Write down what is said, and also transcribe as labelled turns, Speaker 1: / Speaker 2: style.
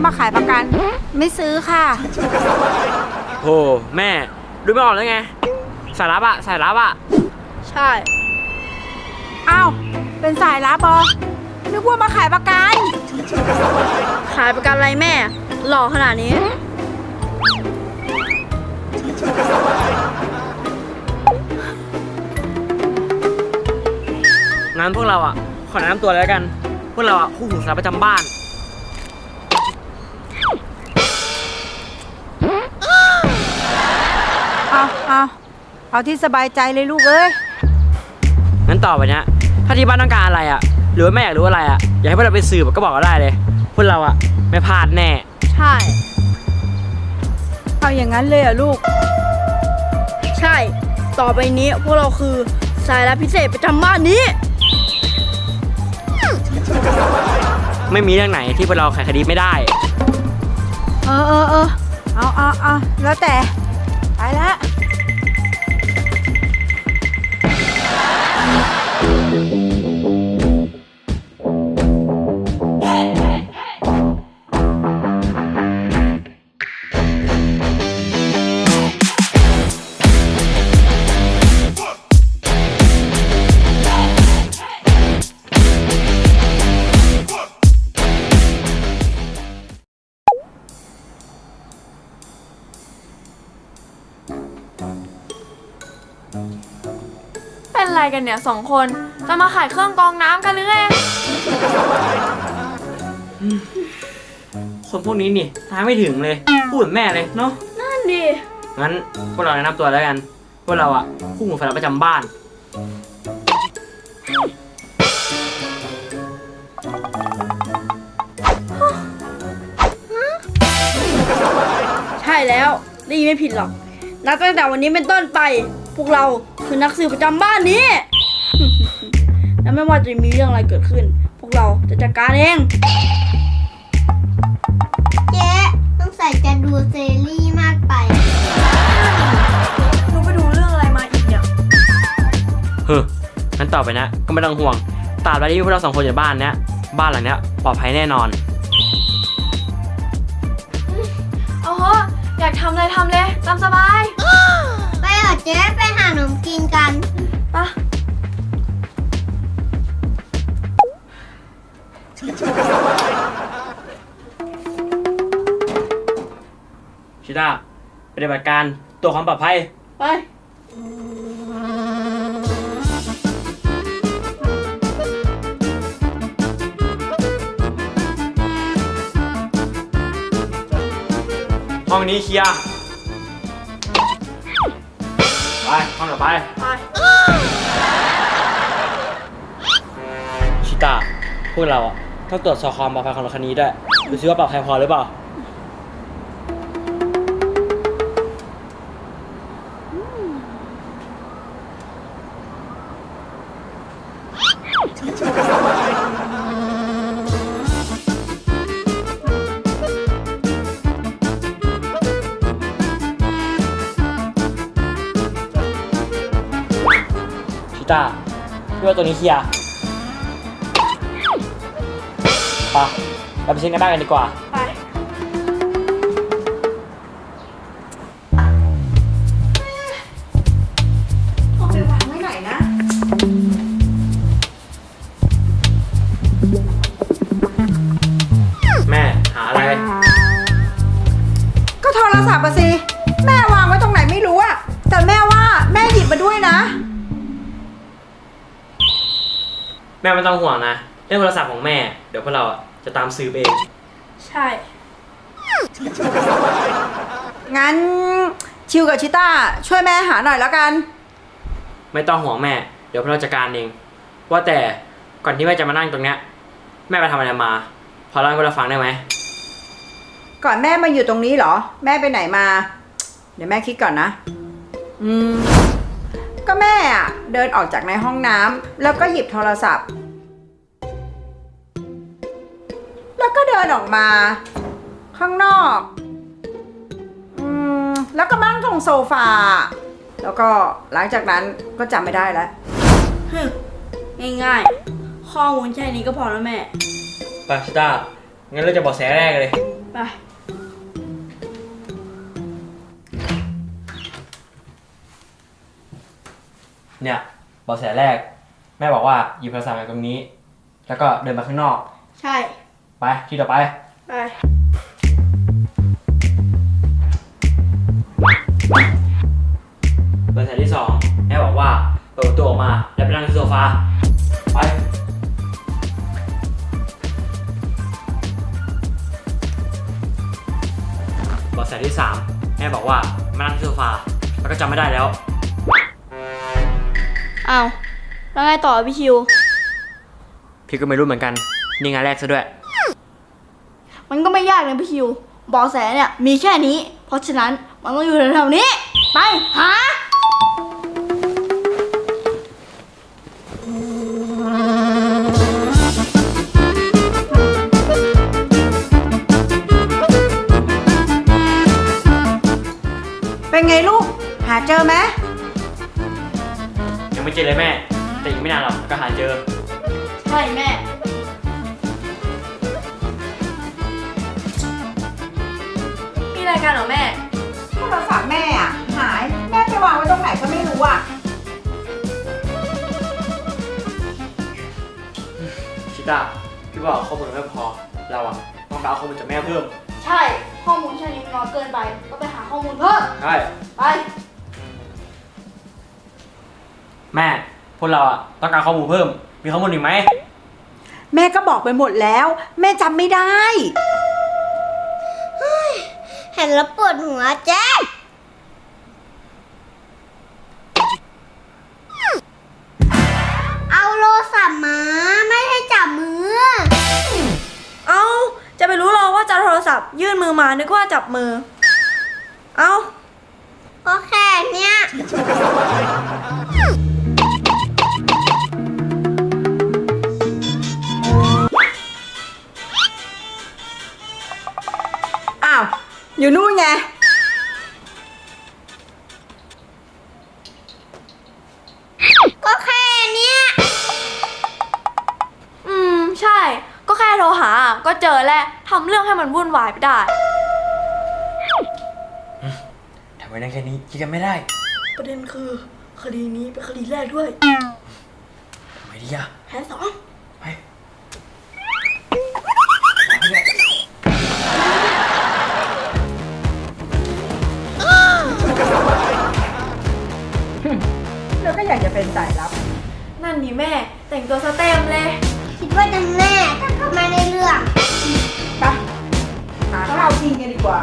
Speaker 1: คะหรือว่ามาขายประกัน ไม่ซื้อค่ะ
Speaker 2: โหแม่ ดูไม่ออกแล้วไงสายลับอะสายลับอะ
Speaker 3: ใช่
Speaker 1: อ้าว เป็นสายลับบอนึกว่ามาขายประกัน
Speaker 3: ขายประกันอะไรแม่ หล่อขนาดนี้
Speaker 2: งั้นพวกเราอะขอแนะนำตัวเลยแล้วกัน พวกเราอะคู่หูสารประจำบ้าน
Speaker 1: เอาที่สบายใจเลยลูกเอ้ย
Speaker 2: งั้นต่อไปเนี้ยถ้าที่บ้านต้องการอะไรอะหรือว่าแม่อยากรู้อะไรอะอยากให้พวกเราไปสืบก็บอกก็ได้เลยพวกเราอะไม่พลาดแน่
Speaker 3: ใช่
Speaker 1: เอาอย่างนั้นเลยเหรอลูก
Speaker 3: ใช่ ต่อไปนี้พวกเราคือสายลับพิเศษประจำบ้านนี้
Speaker 2: ไม่มีเรื่องไหนที่พวกเราไขคดีไม่ได้
Speaker 1: เออเออเออเอาเอาเอาแล้วแต่ ไปละ
Speaker 4: เป็นอะไรกันเนี่ยสองคน จะมาขายเครื่องกรองน้ำกันหรือไง
Speaker 2: คนพวกนี้นี่ทางไม่ถึงเลย พูดเหมือนแม่เลยเนาะ
Speaker 3: นั่นดิ
Speaker 2: งั้นพวกเราแนะนำตัวแล้วกัน พวกเราอะคู่หูสารประจำบ้าน
Speaker 3: ใช่แล้วได้ยินไม่ผิดหรอก นับตั้งแต่วันนี้เป็นต้นไป พวกเราคือนักสืบประจำบ้านนี้ และไม่ว่าจะมีเรื่องอะไรเกิดขึ้น พวกเราจะจัดการเอง
Speaker 5: เจ๊ต้องใส่จะดูซีรีส์มากไป
Speaker 4: หนูไปดูเรื่องอะไรมาอีกเนี่ย
Speaker 2: เฮ้ยงั้นต่อไปนะ ก็ไม่ต้องห่วงตราบใดที่พวกเราสองคนอยู่บ้านเนี้ยบ้านหลังเนี้ยปลอดภัยแน่นอน
Speaker 4: เอาเหอะอยากทำอะไรทำเลย ตามสบาย
Speaker 5: ไปเถอะเจ๊ไปหาขนมกินกัน
Speaker 4: ปะ
Speaker 2: ชิต้าปฏิบัติการตัวจความปลอดภัย
Speaker 3: ไป
Speaker 2: ห้องนี้เคลียร์ ข้องต่อไป
Speaker 3: ไป
Speaker 2: ชิตาพวกเราอะต้องตรวจสอบความปลอดภัยของรถคันนี้ด้วยดูซิว่าปลอดภัยพอหรือเปล่าชิ ต้าพี่ว่าตัวนี้เคลียร์ไปเราไปเช็คในบ้านกันดีกว่า
Speaker 3: ไป
Speaker 1: เอาไปวางไว้ไหนนะ
Speaker 2: แม่หาอะไร
Speaker 1: ก็โทรศัพท์อะสิ แม่ไม่ต้
Speaker 2: องห่วงนะเรื่องโทรศัพท์ของแม่ เดี๋ยวพวกเราอะจะตามซื้อเอง
Speaker 3: ใช่
Speaker 1: งั้นชิวกับชิต้าช่วยแม่หาหน่อยแล้วกัน
Speaker 2: ไม่ต้องห่วงแม่ เดี๋ยวพวกเราจัดการเอง ว่าแต่ก่อนที่แม่จะมานั่งตรงเนี้ยแม่ไปทำอะไรมา พอเล่าให้พวกเราฟังได้ไหม
Speaker 1: ก่อนแม่มาอยู่ตรงนี้เหรอ แม่ไปไหนมา เดี๋ยวแม่คิดก่อนนะ อืม ก็แม่อะเดินออกจากในห้องน้ำแล้วก็หยิบโทรศัพท์ แล้วก็เดินออกมา ข้างนอกอืมแล้วก็มานั่งตรงโซฟา แล้วก็หลังจากนั้นก็จำไม่ได้แล้ว
Speaker 3: ง่ายๆ ข้อมูลแค่นี้ก็พอแล้วแม่
Speaker 2: ไปชิต้างั้นเราจะบอกแสแรกเลย
Speaker 3: ไป
Speaker 2: เนี่ยบอกแสแรก แม่บอกว่าหยิบโทรศัพท์มาตรงนี้ แล้วก็เดินมาข้างนอก
Speaker 3: ใช่
Speaker 2: ไปที่ต่อไป
Speaker 3: ไป
Speaker 2: เบอร์แสที่สองแม่บอกว่าเปิดประตูออกมาแล้วไปนั่งที่โซฟาไปเบอร์แสที่สามแม่บอกว่ามานั่งที่โซฟาแล้วก็จำไม่ได้แล้ว
Speaker 3: อ้าวแล้วไงต่อพี่ชิว
Speaker 2: พี่ก็ไม่รู้เหมือนกัน นี่งานแรกซะด้วย
Speaker 3: มันก็ไม่ยากนะพี่ชิวบอกแสเนี่ยมีแค่นี้ เพราะฉะนั้นมันต้องอยู่แถวๆนี้ ไป หา
Speaker 1: เป็นไงลูก หาเจอไหม
Speaker 2: ยังไม่เจอเลยแม่ แต่อีกไม่นานหรอกก็หาเจอ
Speaker 3: ใช่แม่
Speaker 4: มีรายการเหรอแม่
Speaker 1: โทรศัพท์แม่อะ หาย แม่ไปวางไว้ตรงไหนก็ไม่รู้อะ
Speaker 2: ชิต้าพี่บอกข้อมูลไม่พอ เราอะต้องการเอาข้อมูลจากแม่เพิ่ม
Speaker 3: ใช่ ข้อมูลแค่นี้มันน้อยเกินไป ก็ไปหาข้อมูลเพิ่ม
Speaker 2: ใช่
Speaker 3: ไป
Speaker 2: แม่พวกเราอะต้องการข้อมูลเพิ่ม มีข้อมูลอีกไหม
Speaker 1: แม่ก็บอกไปหมดแล้ว แม่จำไม่ได้
Speaker 5: เห็นแล้วปวดหัวแจ๊คเอาโลสับมาไม่ให้จับมือ
Speaker 4: เอ้า จะไปรู้หรอว่าจะโทรศัพท์ ยื่นมือมา นึกว่าจับมือ เอ้า
Speaker 5: ก็แค่เนี้ย
Speaker 1: อยู่นู่นไง
Speaker 5: ก็แค่เนี้ย
Speaker 4: อืม ใช่ ก็แค่โทรหา ก็เจอแล้วทำเรื่องให้มันวุ่นวายไปได้
Speaker 2: ทำไมได้แค่นี้คิดกันไม่ได้
Speaker 3: ประเด็นคือคดีนี้เป็นคดีแรกด้วย
Speaker 2: ทำไมดีอะ
Speaker 3: แผนสอง
Speaker 1: เป็นสายลับ
Speaker 4: นั่นดิแม่ แต่งตัวสเต็มเลย
Speaker 5: คิดว่าจะแน่ถ้าเขาไม่ได้เรื่อง
Speaker 1: ไปหาข้าวกินกันดีกว่า